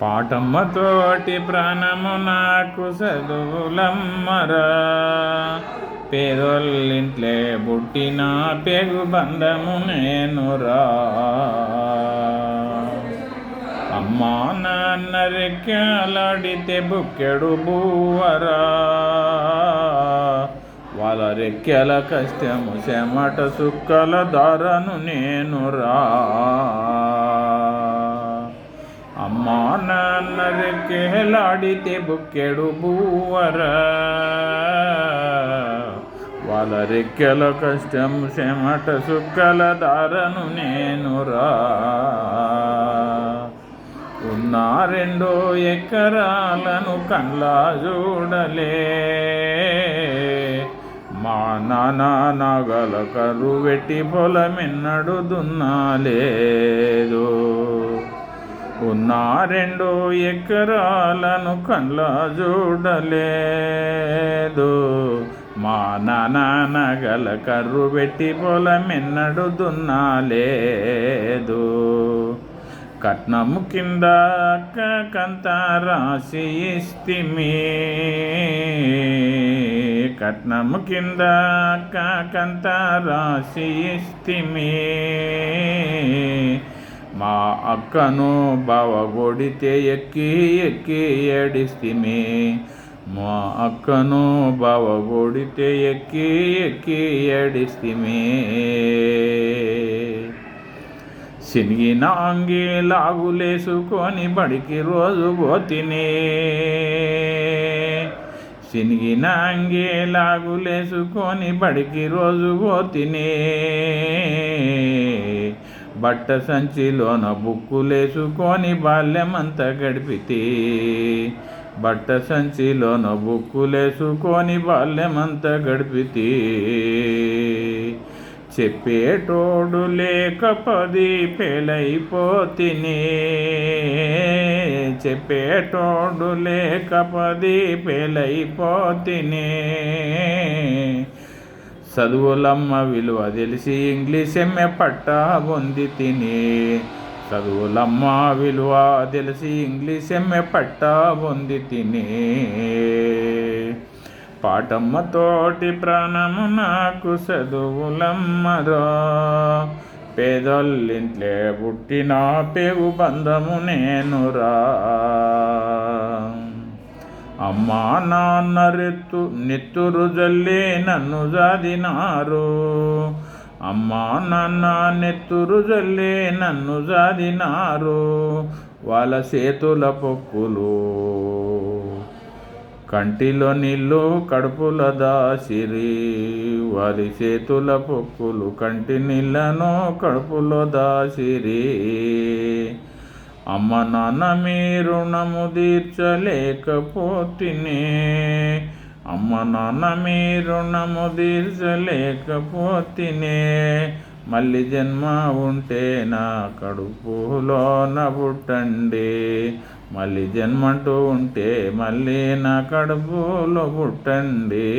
పాటమ్మతోటి ప్రాణము నాకు చదువులమ్మరా పేదోళ్ళింట్లే పుట్టిన పెగు బంధము నేనురా. అమ్మా నాన్న రెక్కలాడితే బుక్కెడు బూవరా వాళ్ళ రెక్కెల కష్టము చెమట సుక్కల దారను నేనురా. కేలాడితే బుక్కెడు బూవరా వాళ్ళ రెక్కెల కష్టం చెమట సుక్కల దారను నేనురా ఉన్న రెండో ఎకరాలను కళ్ళ చూడలే. మా నాన్న నగల కరువెట్టి పొలమెన్నడు దున్నాలేదు. ఉన్న రెండు ఎకరాలను కళ్ళ చూడలేదు మా నాన్న గల కర్రు పెట్టి పొలమెన్నడు దున్నాలేదు. కట్నము కింద కంత రాసి ఇస్తిమి. కట్నము కింద కంత రాసి ఇస్తిమి. మా అక్కను బావగొడితే ఎక్కి ఎక్కి ఏడిస్తిమి. మా అక్కను బావగొడితే ఎక్కి ఎక్కి ఏడిస్తిమి. సినిగిన అంగి లాగులేసుకొని బడికి రోజు పోతిని. సినిగిన అంగి లాగులేసుకొని బడికి రోజు పోతిని. బట్ట సంచిలోన బుక్కులేసుకొని బాల్యమంతా గడిపితే. బట్ట సంచిలోన బుక్కులేసుకొని బాల్యమంతా గడిపితే. చెప్పేటోడు లేక పది పెళ్ళైపోతినే. చెప్పేటోడు లేక పది పెళ్ళైపోతినే. చదువులమ్మ విలువ తెలిసి ఇంగ్లీష్ ఎమ్మె పట్ట పొంది తిని. చదువులమ్మ విలువ తెలిసి ఇంగ్లీష్ ఎమ్మె పట్ట పొంది తిని. పాటమ్మతోటి ప్రాణము నాకు చదువులమ్మరా పేదోళ్ళింట్లే పుట్టిన పేగు బంధము నేనురా. అమ్మా నాన్న రెత్తు నెత్తురు జల్లి నన్ను జాదినారు. అమ్మా నాన్న నెత్తురు జల్లి నన్ను జాదినారు. వాళ్ళ చేతుల పొక్కులు కంటిలో నీళ్ళు కడుపుల దాసిరి. వారి చేతుల పొక్కులు కంటి నీళ్ళను కడుపులో దాసిరి. అమ్మ నాన్న మీ రుణము తీర్చలేకపోతినే. అమ్మ నాన్న మీ రుణము తీర్చలేకపోతినే. మళ్ళీ జన్మ ఉంటే నా కడుపులోన పుట్టండి. మళ్ళీ జన్మంటూ ఉంటే మళ్ళీ నా కడుపులో పుట్టండి.